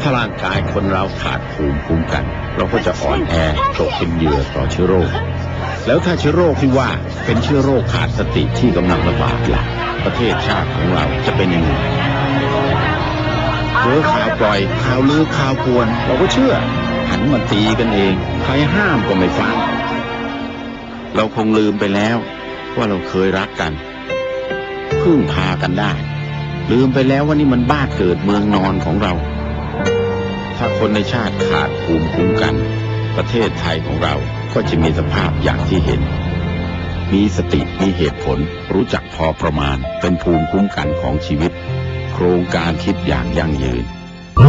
ถ้าร่างกายคนเราขาดภูมิคุ้มกัน เราก็จะอ่อนแอตกเป็นเหยื่อต่อเชื้อโรค แล้วถ้าเชื้อโรคที่ว่าเป็นเชื้อโรคขาดสติที่กำลังระบาดล่ะประเทศชาติของเราจะเป็นยังไงเจอข่าวปล่อยข่าวลือข่าวกวน เราก็เชื่อ หันมาตีกันเอง ใครห้ามก็ไม่ฟัง เราคงลืมไปแล้ว ว่าเราเคยรักกันพึ่งพากันได้ ลืมไปแล้วว่านี่มันบ้านเกิดเมืองนอนของเรา ถ้าคนในชาติขาดภูมิคุ้มกัน ประเทศไทยของเราก็จะมีสภาพอย่างที่เห็น มีสติมีเหตุผล รู้จักพอประมาณเป็นภูมิคุ้มกันของชีวิต โครงการคิดอย่างยั่งยืน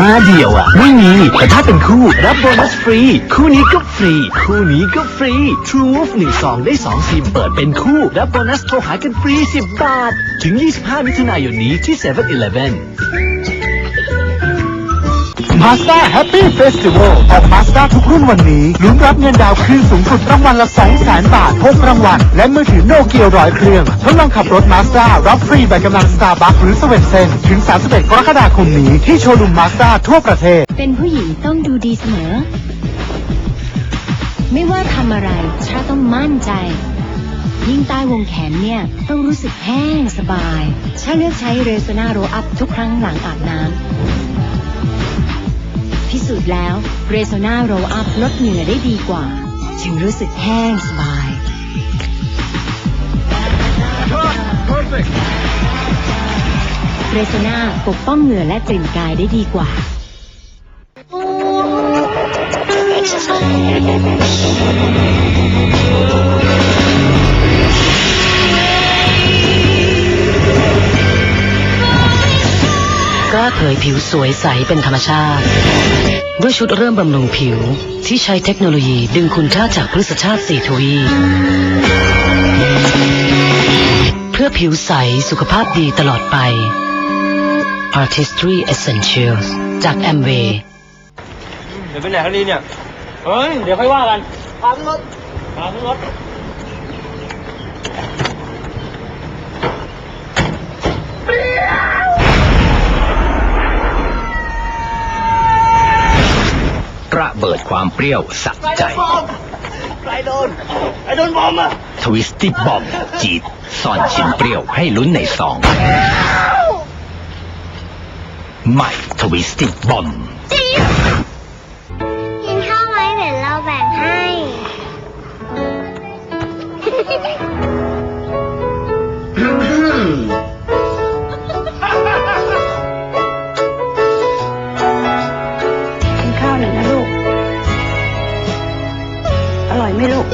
มาเดียวอะ ไม่มี แต่ถ้าเป็นคู่ รับโบนัสฟรี คู่นี้ก็ฟรี คู่นี้ก็ฟรี True Move 1 2ได้2ซิมเปิดเป็นคู่ รับโบนัสโทรหากันฟรี 10 บาท ถึง 25 มิถุนายนนี้ที่7 e เ e ่ e อ มาสด้าแฮปปี้เฟสติวัลออกมาสด้าทุกรุ่นวันนี้ลุ้นรับเงินดาวคืนสูงสุดรางวัลละ 2 0 0 0 0 0บาท6รางวัลและมือถือโนเกียร้อยเครื่องทดลองขับรถมาสด้ารับฟรีใบกำลังสตาร์บัคหรือสเวนเซนถึง 31 กรกฎาคมนี้ที่โชว์รูมมาสด้าทั่วประเทศ เป็นผู้หญิงต้องดูดีเสมอ ไม่ว่าทำอะไรชาต้องมั่นใจ ยิ่งใต้วงแขนเนี่ย ต้องรู้สึกแห้งสบายชาเลือกใช้เรโซนาโรอัพทุกครั้งหลังอาบน้ำพิ สูจน์แล้วเรโซนาโรอัพลดเหงื่อได้ดีกว่า จึงรู้สึกแห้งสบาย เรโซนาปกป้องเหงื่อและกลิ่นกายได้ดีกว่าก ล้าเผยผิวสวยใสเป็นธรรมชาติ ด้วยชุดเริ่มบำรุงผิวที่ใช้เทคโนโลยีดึงคุณค่าจากพฤกษชาติสีทวีเพื่อผิวใสสุขภาพดีตลอดไป Artistry Essentials จาก Amway เดี๋ยวไปไหนครับนี่เนี่ย เฮ้ย เดี๋ยวค่อยว่ากันพาขึ้นรถพาขึ้นรถ ระ เบิดความเปรี้ยวสะใจ ใครโดนใครโดนบอมอะทวิสตี้บอมจีดซ่อนชิ้นเปรี้ยวให้ลุ้นในซอง ใหม่ทวิสตี้บอมกิ ร่อยไหมลูก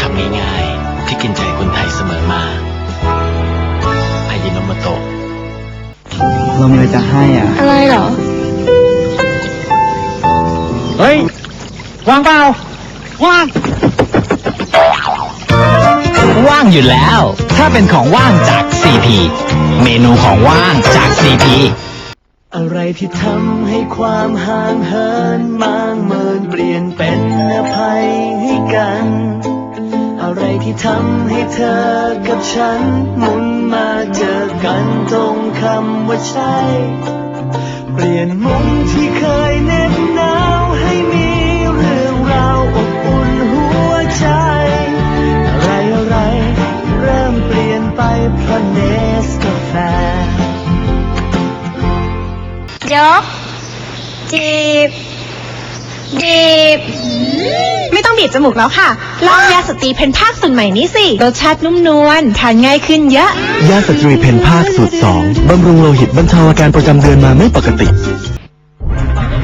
ทำง่ายๆที่กินใจคนไทยเสมอมาอายิโนโมโตะเรามีอะไรจะให้อะ อะไรเหรอ เฮ้ย วางเปล่าว่าง ว่างอยู่แล้ว ถ้าเป็นของว่างจาก CP เมนูของว่างจาก CP อะไรที่ทำให้ความห่างเหินมางเมินเปลี่ยนเป็นอภัยให้กัน อะไรที่ทำให้เธอกับฉันหมุนมาเจอกันตรงคำว่าใช่ เปลี่ยนมุมที่เคยเน็บ ยกจีบจีบไม่ต้องบีบจมูกแล้วค่ะ ลองยาสตรีเพนภาคสูตรใหม่นี้สิ รสชาตินุ่มนวลทานง่ายขึ้นเยอะ ยาสตรีเพนภาคสูตรสองบำรุงโลหิตบรรเทาอาการประจำเดือนมาไม่ปกติ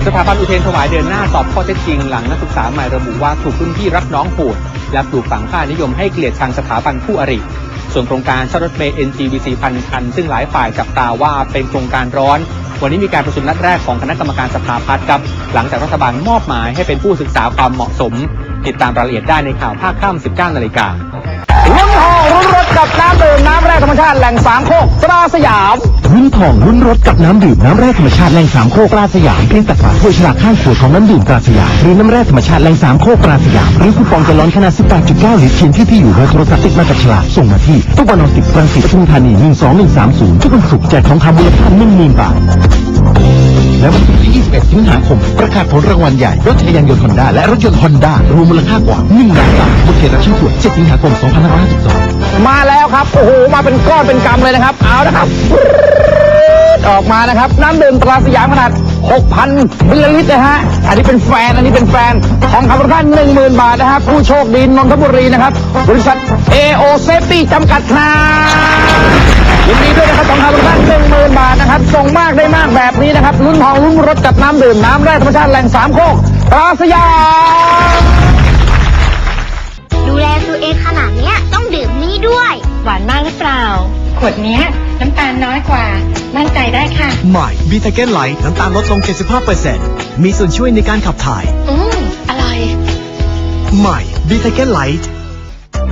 สถาบันอุเทรนถวายเดินหน้าสอบข้อเท็จจริงหลังนักศึกษาใหม่ระบุว่าถูกรุ่นพี่รับน้องโหดและปลูกฝังค่านิยมให้เกลียดชังสถาบันคู่อริส่วนโครงการเช่ารถเมล์ NGVC พันคัน ซึ่งหลายฝ่ายจับตาว่าเป็นโครงการร้อน วันนี้มีการประชุมนัดแรกของคณะกรรมการสภาพัฒน์ครับ หลังจากรัฐบาลมอบหมายให้เป็นผู้ศึกษาความเหมาะสม ติดตามรายละเอียดได้ในข่าวภาคค่ำ19นาฬิกา กับน้ำดื่มน้ำแร่ธรรมชาติแหล่งสามโคกตราสยามรุ่นทองรุ่นรถกับน้ำดื่มน้ำแร่ธรรมชาติแหล่งสามโคกปราสยามเพียงตัดฝาถ้วยฉลากข้างขวดของน้ำดื่มปราสยามหรือน้ำแร่ธรรมชาติแหล่งสามโคกปราสยามหรือคูปองจะล้อนขนาด 18.9 ลิตรเขียนที่ที่อยู่เบอร์โทรศัพท์ติดมากับฉลากส่งมาที่ตู้ปนสิบรังสิตปทุมธานี12130ทุกวันศุกร์แจกทองคำมูลค่า10,000บาทและวันที่ 21 สิงหาคม ประกาศผลรางวัลใหญ่ รถจักรยานยนต์ฮอนด้าและรถยนต์ฮอนด้ารวมมูลค่า กว่า1ล้านบาทบนเขตรับชิ้นส่วน7สิงหาคม 2552มาแล้วแล้วครับโอ้โหมาเป็นก้อนเป็นกำเลยนะครับ เอานะครับออกมานะครับ น้ำดื่มตราสยามขนาด 6,000มิลลิลิตรนะฮะ อันนี้เป็นแฟน อันนี้เป็นแฟน ของคำมูลค่า10,000 บาทนะครับ ผู้โชคดีนนทบุรีนะครับ บริษัท AO Safety จำกัดครับยินดีด้วยนะครับทองคำมูลค่า10,000 บาทนะครับ ส่งมากได้มากแบบนี้นะครับ ลุ้นทองลุ้นรถกับน้ำดื่ม น้ำแร่ธรรมชาติแหล่งสามโคกตราสยาม ดูแลตัวเองขนาดเนี้ย ดื่มนี้ด้วย หวานมากหรือเปล่า ขวดเนี้ย น้ำตาลน้อยกว่า มั่นใจได้ค่ะ ใหม่บีทาเกนไลท์น้ำตาลลดลง 75%มีส่วนช่วยในการขับถ่าย อืมอร่อย ใหม่บีทาเกนไลท์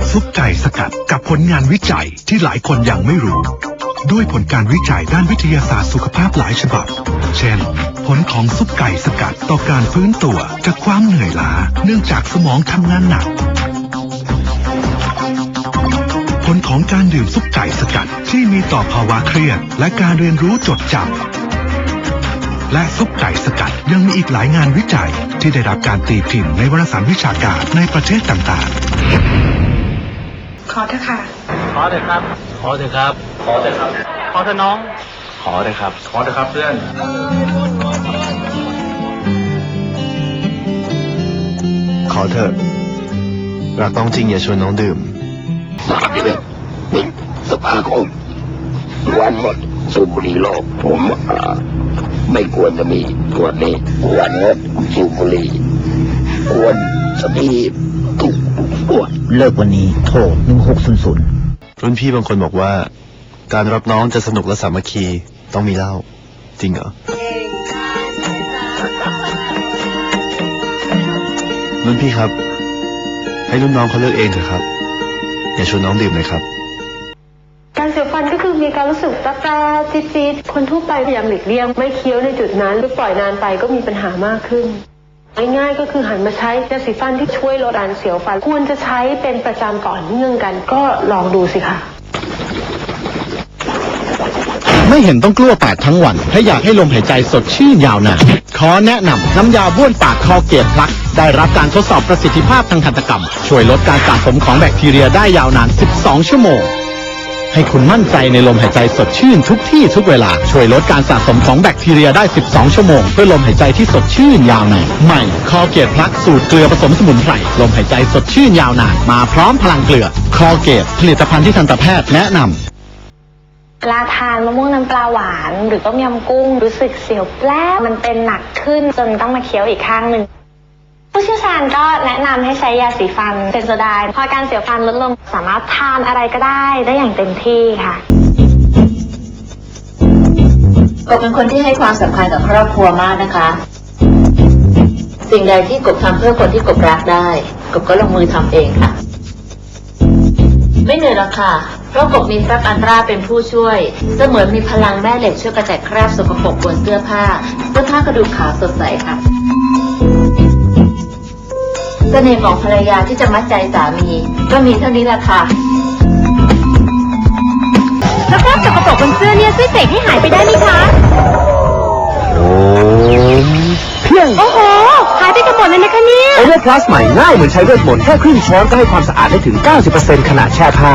ซุปไก่สกัดกับผลงานวิจัยที่หลายคนยังไม่รู้ ด้วยผลการวิจัยด้านวิทยาศาสตร์สุขภาพหลายฉบับ เช่น ผลของซุปไก่สกัดต่อการฟื้นตัวจากความเหนื่อยล้า เนื่องจากสมองทำงานหนัก ของการดื่มซุปไก่สกัดที่มีต่อภาวะเครียด และการเรียนรู้จดจำและซุปไก่สกัดยังมีอีกหลายงานวิจัยที่ได้รับการตีพิมพ์ในวารสารวิชาการในประเทศต่างๆ ขอเถอะค่ะ ขอเถอะครับ ขอเถอะครับ ขอเถอะครับ ขอเถอะน้อง ขอเถอะครับ ขอเถอะครับเพื่อนขอเถอะรักต้องจริงอย่าชวนน้องดื่ม สภาคมวันหมดสูบบุหรี่โลก ผมอ่าไม่ควรจะมีขวดนี้ วันงดสูบบุหรี่ควรจะมีทุกขวดเลิกวันนี้โทร1600รุ่นพี่บางคนบอกว่า การรับน้องจะสนุกและสามัคคีต้องมีเหล้าจริงเหรอรุ่นพี่ครับ ให้รุ่นน้องเขาเลือกเองเถอะครับ อย่าชวนน้องดื่มเลยครับ รู้สึกแป๊บๆจี๊ดๆคนทั่วไปพยายามหลีกเลี่ยงไม่เคี้ยวในจุดนั้นหรือปล่อยนานไปก็มีปัญหามากขึ้นง่ายๆก็คือหันมาใช้ยาสีฟันที่ช่วยลดการเสียวฟันควรจะใช้เป็นประจำต่อเนื่องกัน ก็ลองดูสิค่ะไม่เห็นต้องกลัวปากทั้งวัน ถ้าอยากให้ลมหายใจสดชื่นยาวนาน ขอแนะนำน้ำยาบ้วนปากคอเกตพลัก ได้รับการทดสอบประสิทธิภาพทางทันตกรรม ช่วยลดการสะสมของแบคทีเรียได้ยาวนาน 12 ชั่วโมง ให้คุณมั่นใจในลมหายใจสดชื่นทุกที่ทุกเวลา ช่วยลดการสะสมของแบคทีเรียได้ 12 ชั่วโมง เพื่อลมหายใจที่สดชื่นยาวนานใหม่คอเกตพลักสูตรเกลือผสมสมุนไพรลมหายใจสดชื่นยาวนานมาพร้อมพลังเกลือคอเกตผลิตภัณฑ์ที่ทันตแพทย์แนะนำเวลาทานมะม่วงน้ำปลาหวาน หรือต้มยำกุ้งรู้สึกเสียวแปลบมันเป็นหนักขึ้นจนต้องมาเคี้ยวอีกข้างหนึ่ง ผู้เชี่ยวชาญก็แนะนำให้ใช้ยาสีฟันเซนโซไดน์พอการเสียฟันลดลงสามารถทานอะไรก็ได้ได้อย่างเต็มที่ค่ะ กบเป็นคนที่ให้ความสำคัญกับครอบครัวมากนะคะ สิ่งใดที่กบทำเพื่อคนที่กบรักได้ กบก็ลงมือทำเองค่ะ ไม่เหนื่อยหรอกค่ะ เพราะกบมีแฟบอันตราเป็นผู้ช่วย เสมือนมีพลังแม่เหล็กช่วยกระจัดคราบสกปรกบนเสื้อผ้าเสื้อผ้ากระดูกขาวสดใสค่ะ เสน่ห์ของภรรยาที่จะมัดใจสามี ก็มีเท่านี้แหละค่ะแล้วคราบสกปรกบนเสื้อเนี่ยช่วยเสกให้หายไปได้ไหมคะเพียงโอ้โหหายไปกันหมดเลยนะคะเนี่ยโอเวอร์พลัสใหม่ง่ายเหมือนใช้เวทมนต์แค่ครึ่งช้อนก็ให้ความสะอาดได้ถึง 90%ขณะแช่ผ้า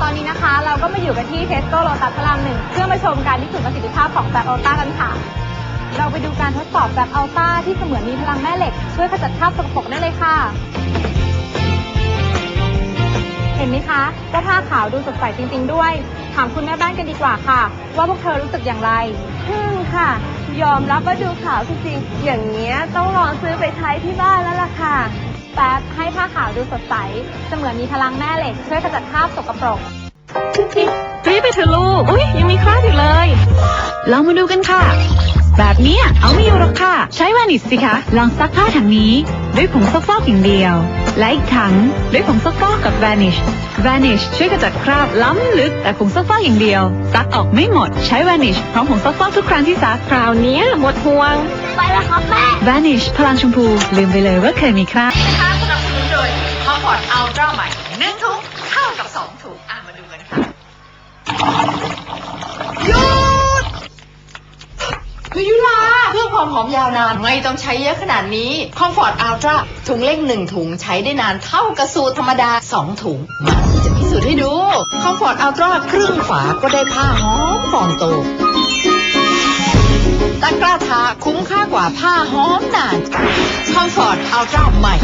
ตอนนี้นะคะเราก็มาอยู่กันที่เทสโก้โลตัสพระรามหนึ่งเพื่อมาชมการพิสูจน์ประสิทธิภาพของแบบอัลต้ากันค่ะ เราไปดูการทดสอบแบบอัลต้าที่เสมือนมีพลังแม่เหล็ก ช่วยขจัดคราบสกปรกได้เลยค่ะ เห็นไหมคะว่าผ้าขาวดูสดใสจริงๆด้วย ถามคุณแม่บ้านกันดีกว่าค่ะ ว่าพวกเธอรู้สึกอย่างไรทึ่งค่ะ ยอมรับว่าดูขาวจริงๆอย่างเงี้ยต้องลองซื้อไปใช้ที่บ้านแล้วล่ะค่ะ แป๊บให้ผ้าขาวดูสดใส เสมือนมีพลังแม่เหล็ก ช่วยขจัดคราบสกปรกรีบไปเถอะลูก อุ้ยยังมีคราบอยู่เลย ลองมาดูกันค่ะ แบบเนี้ยเอาไม่อยู่หรอกค่ะ ใช้วานิชสิคะ ลองซักผ้าถังนี้ ด้วยผงซักฟอกอย่างเดียว และอีกถังด้วยผงซักฟอกกับวานิชวานิชช่วยกระจัดคราบล้ำลึกแต่ผงซักฟอกอย่างเดียว ซักออกไม่หมด ใช้วานิชพร้อมผงซักฟอกทุกครั้งที่ซักคราวเนี้ยหมดห่วง ไปแล้วครับแม่วานิชพลังชมพูลืมไปเลยว่าเคยมีคราบนะคะสนับสนุนโดยคอมฟอร์ตอัลตร้าใหม่หนึ่งถุงเท่ากับสองถุงอะมาดูกันค่ะหยุด คือยุลาเพื่อความหอมยาวนานไม่ต้องใช้เยอะขนาดนี้คอมฟอร์ตอัลตร้าถุงเล็กหนึ่งถุงใช้ได้นานเท่ากับสูตรธรรมดาสองถุง มาจะพิสูจน์ให้ดูคอมฟอร์ตอัลตร้าครึ่งฝาก็ได้ผ้าหอมฟองโตตะกร้าทาคุ้มค่ากว่าผ้าหอมนานคอมฟอร์ตอัลตร้าใหม่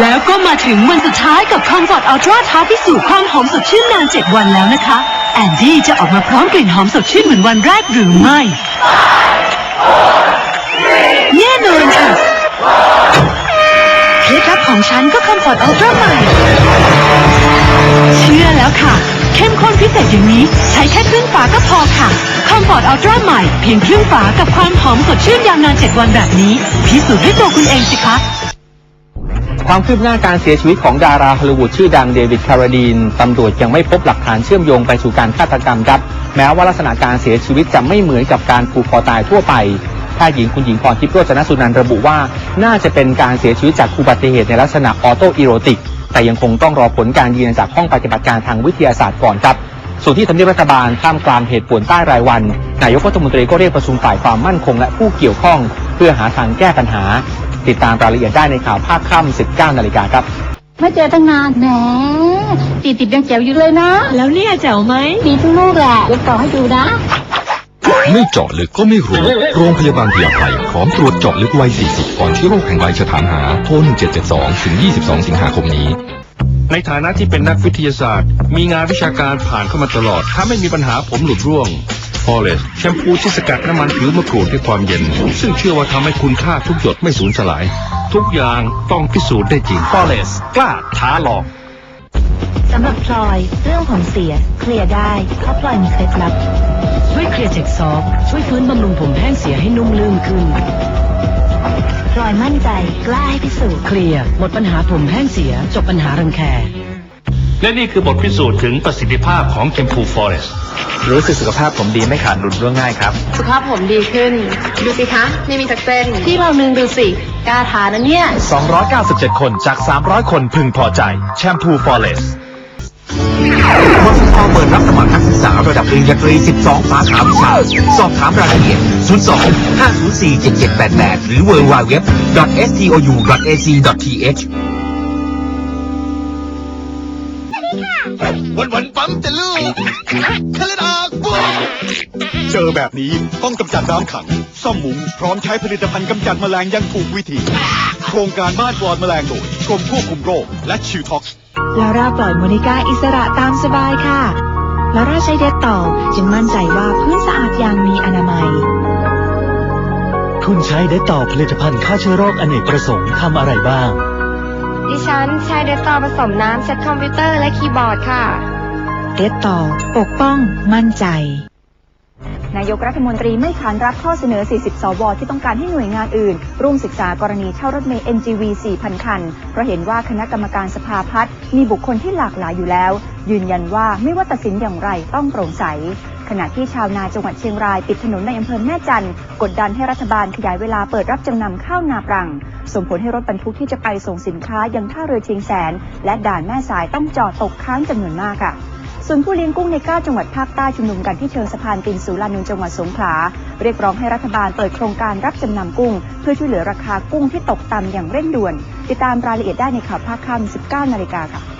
แล้วก็มาถึงวันสุดท้ายกับ Comfort Ultra ท้าพิสูจน์ความหอมสดชื่นนาน 7 วันแล้วนะคะ แอนดี้จะออกมาพร้อมกลิ่นหอมสดชื่นเหมือนวันแรกหรือไม่แน่นอนค่ะเคล็ดลับของฉันก็ Comfort Ultra ใหม่เชื่อแล้วค่ะ เข้มข้นพิเศษอย่างนี้ ใช้แค่ครึ่งฝาก็พอค่ะ Comfort Ultra ใหม่ เพียงครึ่งฝากับความหอมสดชื่นยาวนาน 7 วันแบบนี้ พิสูจน์ด้วยตัวคุณเองสิคะ ความคืบหน้าการเสียชีวิตของดาราฮอลลีวูดชื่อดังเดวิดคาราดีนตำรวจยังไม่พบหลักฐานเชื่อมโยงไปสู่การฆาตกรรมครับ แม้ว่าลักษณะการเสียชีวิตจะไม่เหมือนกับการผูกคอตายทั่วไปแพทย์หญิงคุณหญิงพรทิพย์โรจนสุนันระบุว่า น่าจะเป็นการเสียชีวิตจากอุบัติเหตุในลักษณะออโตอีโรติก แต่ยังคงต้องรอผลการยืนยันจากห้องปฏิบัติการทางวิทยาศาสตร์ก่อนครับส่วนที่ทำเนียบรัฐบาลท่ามกลางเหตุป่วนใต้รายวัน นายกรัฐมนตรีก็เรียกประชุมฝ่ายความมั่นคงและผู้เกี่ยวข้อง เพื่อหาทางแก้ปัญหา ติดตามรายละเอียดได้ในข่าวภาคค่ำ19นาฬิกาครับ ไม่เจอตั้งนานแหมติดติดยังแจ๋วอยู่เลยนะแล้วเนี่ยแจ๋วไหมดีทุกลูกแหละยกต่อให้ดูนะ ไม่เจาะลึกก็ไม่รู้ โรงพยาบาลพยาไทพร้อมตรวจเจาะลึกวัย 40 ก่อนที่โรคแห่งวัยจะถามหา โทร 1772 ถึง 22 สิงหาคมนี้ ในฐานะที่เป็นนักวิทยาศาสตร์ มีงานวิชาการผ่านเข้ามาตลอด ถ้าไม่มีปัญหาผมหลุดร่วง f o r e s t แชมพูที่สกัดน้ำมันผิวมะกรูดด้วยความเย็น ซึ่งเชื่อว่าทำให้คุณค่าทุกหยดไม่สูญสลาย ทุกอย่างต้องพิสูจน์ได้จริง f o r e s t กล้าท้าลองสำหรับพลอย เรื่องผมเสีย เคลียร์ได้เพราะพลอยมีเคล็ดลับด้วยเคลียร์เจ็กซอฟช่วยฟื้นบำรุงผมแห้งเสียให้นุ่มลื่นขึ้นพลอยมั่นใจกล้าให้พิสูจน์เคลียร์หมดปัญหาผมแห้งเสียจบปัญหารังแค และนี่คือบทพิสูจน์ถึงประสิทธิภาพของแชมพู f o r e s t รู้สึกสุขภาพผมดีไม่ขาดหลุดร่วงง่ายครับ สุขภาพผมดีขึ้น ดูสิคะ ไม่มีสักเส้นที่เรานึงดูสิกล้าทานะเนี่ย 297 คนจาก 300 คนพึงพอใจ แชมพูฟอเรสมสทเปิดรับสมัครนักศึกษาระดับปริญญาตรี 12 สาขาวิชา สอบถามรายละเอียด 02 504 7788 หรือ www.stou.ac.th วันวันๆปั๊มแต่ลูกทะเลดอกบัวเจอแบบนี้ต้องกำจัดน้ำขัง ซ่อมมุ้งพร้อมใช้ผลิตภัณฑ์กำจัดแมลงอยังถูกวิธี โครงการบ้านปลอดแมลงโดยกรมควบคุมโรคและชิวท็อกซ์ ลาร่าปล่อยโมนิก้าอิสระตามสบายค่ะ ลาร่าใช้เด็ดต่อจึงมั่นใจว่าพื้นสะอาดอย่างมีอนามัย คุณใช้ได้ต่อผลิตภัณฑ์ฆ่าเชื้อโรคอเนกประสงค์ทำอะไรบ้าง ดิฉันใช้เดสตอผสมน้ำเช็ดคอมพิวเตอร์และคีย์บอร์ดค่ะ เด็ดต่อปกป้องมั่นใจ นายกรัฐมนตรีไม่ขานรับข้อเสนอ 40 สว ที่ต้องการให้หน่วยงานอื่น ร่วมศึกษากรณีเช่ารถเมล์ NGV 4,000 คัน เพราะเห็นว่าคณะกรรมการสภาพัฒน์มีบุคคลที่หลากหลายอยู่แล้ว ยืนยันว่าไม่ว่าตัดสินอย่างไรต้องโปร่งใส ขณะที่ชาวนาจังหวัดเชียงรายปิดถนนในอำเภอแม่จันทร์กดดันให้รัฐบาลขยายเวลาเปิดรับจำนำข้าวนาปรัง ส่งผลให้รถบรรทุกที่จะไปส่งสินค้ายังท่าเรือเชียงแสน และด่านแม่สายต้องจอดตกค้างจำนวนมากค่ะส่วนผู้เลี้ยงกุ้งใน 9 จังหวัดภาคใต้ชุมนุมกันที่เชิงสะพานตินสุรานนจังหวัดสงขลาเรียกร้องให้รัฐบาลเปิดโครงการรับจำนำกุ้ง เพื่อช่วยเหลือราคากุ้งที่ตกต่ำอย่างเร่งด่วน ติดตามรายละเอียดได้ในข่าวภาคค่ำ19 นาฬิกาค่ะ